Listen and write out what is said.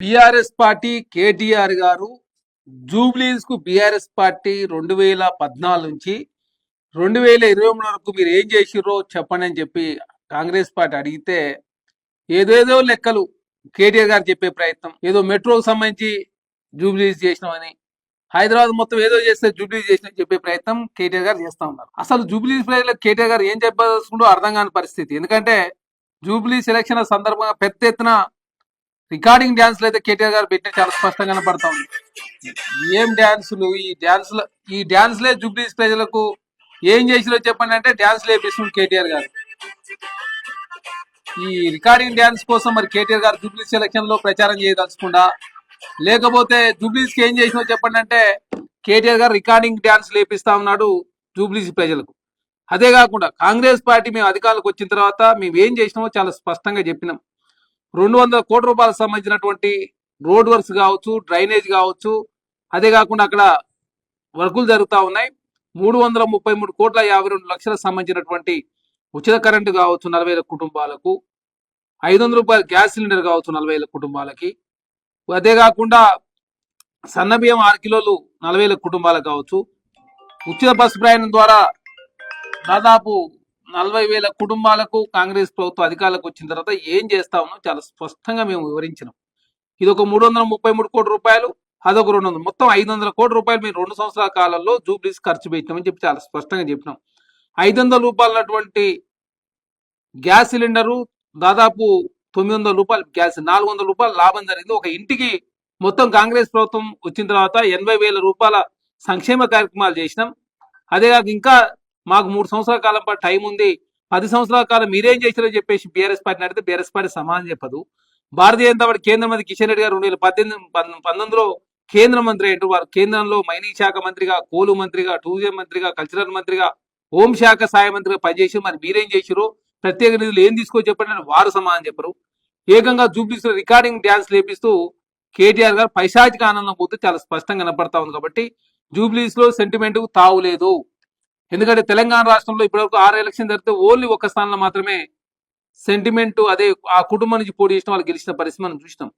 BRS party KTR గారు జూబ్లీస్కు BRS party రెండు వేల పద్నాలుగు నుంచి రెండు వేల ఇరవై మూడు వరకు మీరు ఏం చేసిర్రో చెప్పండి అని చెప్పి కాంగ్రెస్ పార్టీ అడిగితే ఏదేదో లెక్కలు కేటీఆర్ గారు చెప్పే ప్రయత్నం. ఏదో మెట్రోకు సంబంధించి జూబ్లీస్ చేసినామని హైదరాబాద్ మొత్తం ఏదో చేస్తే జూబ్లీస్ చేసిన చెప్పే ప్రయత్నం కేటీఆర్ గారు చేస్తా ఉన్నారు. అసలు జూబ్లీస్ ప్రజలకు కేటీఆర్ గారు ఏం చెప్పదలుచుకుంటూ అర్థం కాని పరిస్థితి. ఎందుకంటే జూబ్లీ సెలక్షన్ సందర్భంగా పెద్ద ఎత్తున రికార్డింగ్ డ్యాన్స్లు అయితే కేటీఆర్ గారు పెట్టిన చాలా స్పష్టంగా కనపడతా ఉంది ఏం డ్యాన్సులు ఈ డ్యాన్సులు ఈ డ్యాన్స్లే జూబ్లీస్ ప్రజలకు ఏం చేసిలో చెప్పండి అంటే డ్యాన్స్ లేపిస్తుంది కేటీఆర్ గారు. ఈ రికార్డింగ్ డ్యాన్స్ కోసం మరి కేటీఆర్ గారు జూబ్లీస్ సెలక్షన్లో ప్రచారం చేయదలుచుకుండా లేకపోతే జూబ్లీస్కి ఏం చేసినో చెప్పండి అంటే కేటీఆర్ గారు రికార్డింగ్ డ్యాన్స్ లేపిస్తా ఉన్నాడు జూబ్లీస్ ప్రజలకు. అదే కాకుండా కాంగ్రెస్ పార్టీ మేము అధికారులకు వచ్చిన తర్వాత మేము ఏం చేసినామో చాలా స్పష్టంగా చెప్పినాం. రెండు వందల కోట్ల రూపాయలకు సంబంధించినటువంటి రోడ్ వర్క్స్ కావచ్చు డ్రైనేజ్ కావచ్చు అదే కాకుండా అక్కడ వర్కులు జరుగుతూ ఉన్నాయి. మూడు వందల ముప్పై మూడు కోట్ల యాభై రెండు లక్షలకు సంబంధించినటువంటి ఉచిత కరెంటు కావచ్చు నలభై వేల కుటుంబాలకు ఐదు వందల రూపాయల గ్యాస్ సిలిండర్ కావచ్చు నలభై వేల కుటుంబాలకి అదే కాకుండా సన్న బియ్యం ఆరు కిలోలు నలభై వేల కుటుంబాలకు కావచ్చు. ఉచిత బస్సు ప్రయాణం ద్వారా దాదాపు నలభై వేల కుటుంబాలకు కాంగ్రెస్ ప్రభుత్వం అధికారులకు వచ్చిన తర్వాత ఏం చేస్తామో చాలా స్పష్టంగా మేము వివరించినాం. ఇది ఒక మూడు వందల ముప్పై మూడు కోట్ల రూపాయలు అదొక రెండు వందలు మొత్తం ఐదు వందల కోట్ల రూపాయలు మేము రెండు సంవత్సరాల కాలంలో జూబ్లీస్ ఖర్చు పెట్టినామని చెప్పి చాలా స్పష్టంగా చెప్పినాం. ఐదు వందల రూపాయలటువంటి గ్యాస్ సిలిండరు దాదాపు తొమ్మిది వందల రూపాయలు గ్యాస్ నాలుగు వందల రూపాయలు లాభం జరిగింది. ఒక ఇంటికి మొత్తం కాంగ్రెస్ ప్రభుత్వం వచ్చిన తర్వాత ఎనభై వేల రూపాయల సంక్షేమ కార్యక్రమాలు చేసినాం. అదేగాక ఇంకా మాకు మూడు సంవత్సరాల కాలం పాటు టైం ఉంది. పది సంవత్సరాల కాలం మీరేం చేశారో చెప్పేసి బీఆర్ఎస్ పార్టీని అడిగితే బీఆర్ఎస్ పార్టీ సమాధానం చెప్పదు. భారతీయ జనతా పార్టీ కేంద్ర మంత్రి కిషన్ రెడ్డి గారు రెండు వేల పద్దెనిమిది పంతొమ్మిదిలో కేంద్ర మంత్రి అయ్యారు వారు కేంద్రంలో మైనింగ్ శాఖ మంత్రిగా కోలు మంత్రిగా టూరిజం మంత్రిగా కల్చరల్ మంత్రిగా హోం శాఖ సహాయ మంత్రిగా పనిచేసి మరి మీరేం చేసిరు ప్రత్యేక నిధులు ఏం తీసుకో చెప్పండి వారు సమాధానం చెప్పరు. ఏకంగా జూబ్లీస్ రికార్డింగ్ డ్యాన్స్ లేపిస్తూ కేటీఆర్ గారు పైశాచిక ఆనందం పోతే చాలా స్పష్టంగా కనపడతా ఉంది కాబట్టి జూబ్లీస్లో సెంటిమెంట్ తావు లేదు. ఎందుకంటే తెలంగాణ రాష్ట్రంలో ఇప్పటివరకు ఆరు ఎలక్షన్ జరిగితే ఓన్లీ ఒక్క స్థానంలో మాత్రమే సెంటిమెంట్ అదే ఆ కుటుంబం నుంచి పోటీ చేసిన వాళ్ళు గెలిచిన పరిస్థితి మనం చూసినాం.